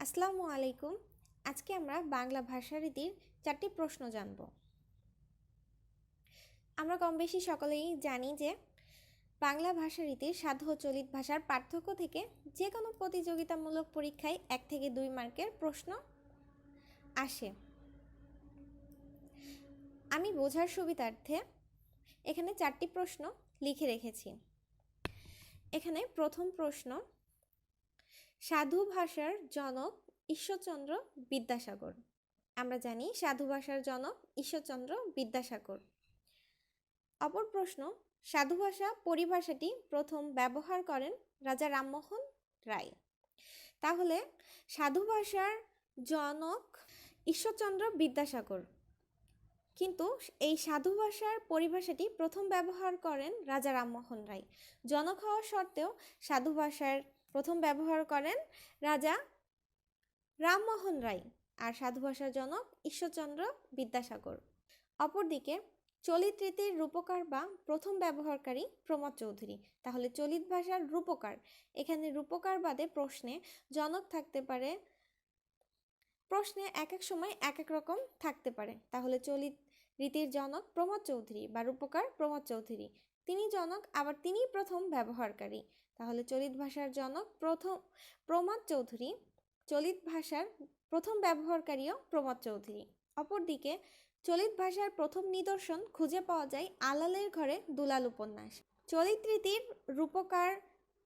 আসসালামু আলাইকুম। আজকে আমরা বাংলা ভাষারীতির চারটি প্রশ্ন জানব। আমরা কম বেশি সকলেই জানি যে বাংলা ভাষারীতির সাধ্য চলিত ভাষার পার্থক্য থেকে যে কোনো প্রতিযোগিতামূলক পরীক্ষায় এক থেকে দুই মার্কের প্রশ্ন আসে। আমি বোঝার সুবিধার্থে এখানে চারটি প্রশ্ন লিখে রেখেছি। এখানে প্রথম প্রশ্ন সাধু ভাষার জনক ঈশ্বরচন্দ্র বিদ্যাসাগর। আমরা জানি সাধু ভাষার জনক ঈশ্বরচন্দ্র বিদ্যাসাগর। অপর প্রশ্ন, সাধু ভাষা পরিভাষাটি প্রথম ব্যবহার করেন রাজা রামমোহন রায়। তাহলে, সাধু ভাষার জনক ঈশ্বরচন্দ্র বিদ্যাসাগর। কিন্তু এই সাধু ভাষার পরিভাষাটি প্রথম ব্যবহার করেন রাজা রামমোহন রায়। জনক হওয়া সত্ত্বেও সাধু ভাষার প্রথম ব্যবহার করেন রাজা রামমোহন রায় আর সাধু ভাষার জনক ঈশ্বরচন্দ্র বিদ্যাসাগর। অপরদিকে চলিত রীতির রূপকার বা প্রথম ব্যবহারকারী প্রমোদ চৌধুরী। তাহলে চলিত ভাষার রূপকার। এখানে রূপকার বাদে প্রশ্নে জনক থাকতে পারে, প্রশ্নে এক এক সময় এক এক রকম থাকতে পারে। তাহলে চলিত রীতির জনক প্রমোদ চৌধুরী বা রূপকার প্রমোদ চৌধুরী। তিনি জনক, আবার তিনিই প্রথম ব্যবহারকারী। তাহলে চলিত ভাষার জনক প্রথম প্রমাদ চৌধুরী, চলিত ভাষার প্রথম ব্যবহারকারীও প্রমোদ চৌধুরী। অপরদিকে চলিত ভাষার প্রথম নিদর্শন খুঁজে পাওয়া যায় আলালের ঘরে দুলাল উপন্যাস। চলিত রীতির রূপকার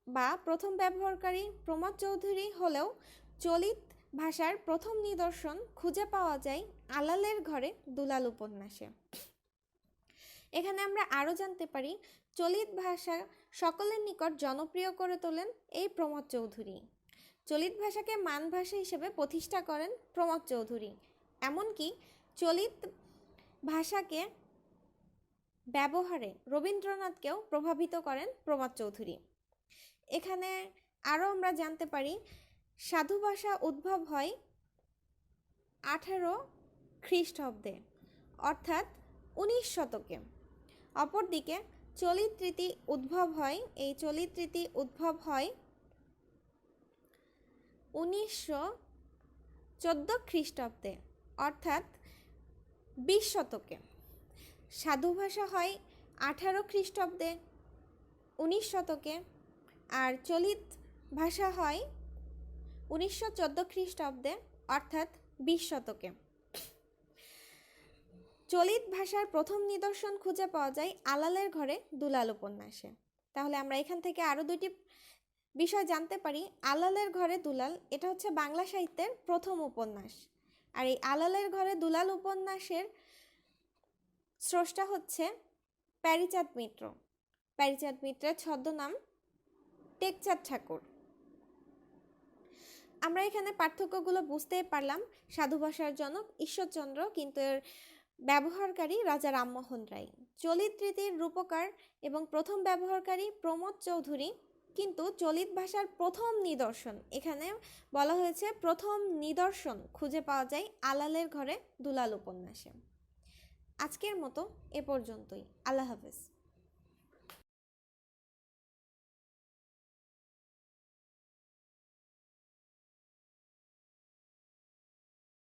বা প্রথম ব্যবহারকারী প্রমোদ চৌধুরী হলেও চলিত ভাষার প্রথম নিদর্শন খুঁজে পাওয়া যায় আলালের ঘরে দুলাল উপন্যাসে। এখানে আমরা আরও জানতে পারি, চলিত ভাষা সকলের নিকট জনপ্রিয় করে তোলেন এই প্রমোদ চৌধুরী। চলিত ভাষাকে মান ভাষা হিসেবে প্রতিষ্ঠা করেন প্রমোদ চৌধুরী। এমনকি চলিত ভাষাকে ব্যবহারে রবীন্দ্রনাথকেও প্রভাবিত করেন প্রমোদ চৌধুরী। এখানে আরও আমরা জানতে পারি, সাধু ভাষা উদ্ভব হয় আঠারো খ্রিস্টাব্দে, অর্থাৎ উনিশ শতকে। অপরদিকে চলিত রীতি উদ্ভব হয়, এই চলিত রীতি উদ্ভব হয় উনিশশো চোদ্দ খ্রিস্টাব্দে, অর্থাৎ বিশ শতকে। সাধু ভাষা হয় আঠারো খ্রিস্টাব্দে উনিশ শতকে আর চলিত ভাষা হয় উনিশশো চোদ্দ খ্রিস্টাব্দে, অর্থাৎ বিশ শতকে। চলিত ভাষার প্রথম নিদর্শন খুঁজে পাওয়া যায় আলালের ঘরে দুলাল উপন্যাসে। তাহলে আমরা এখান থেকে আরও দুটি বিষয় জানতে পারি। আলালের ঘরে দুলাল, এটা হচ্ছে বাংলা সাহিত্যের প্রথম উপন্যাস। আর এই আলালের ঘরে দুলাল উপন্যাসের স্রষ্টা হচ্ছে প্যারিচাঁদ মিত্র। প্যারিচাঁদ মিত্রের ছদ্মনাম টেকচাঁদ ঠাকুর। আমরা এখানে পার্থক্যগুলো বুঝতেই পারলাম। সাধু ভাষার জনক ঈশ্বরচন্দ্র, কিন্তু এর ব্যবহারকারী রাজা রামমোহন রায়। চলিত রীতির রূপকার এবং প্রথম ব্যবহারকারী প্রমোদ চৌধুরী। কিন্তু চলিত ভাষার প্রথম নিদর্শন, এখানে বলা হয়েছে প্রথম নিদর্শন খুঁজে পাওয়া যায় আলালের ঘরে দুলাল উপন্যাসে। আজকের মতো এ পর্যন্তই। আল্লাহ হাফেজ।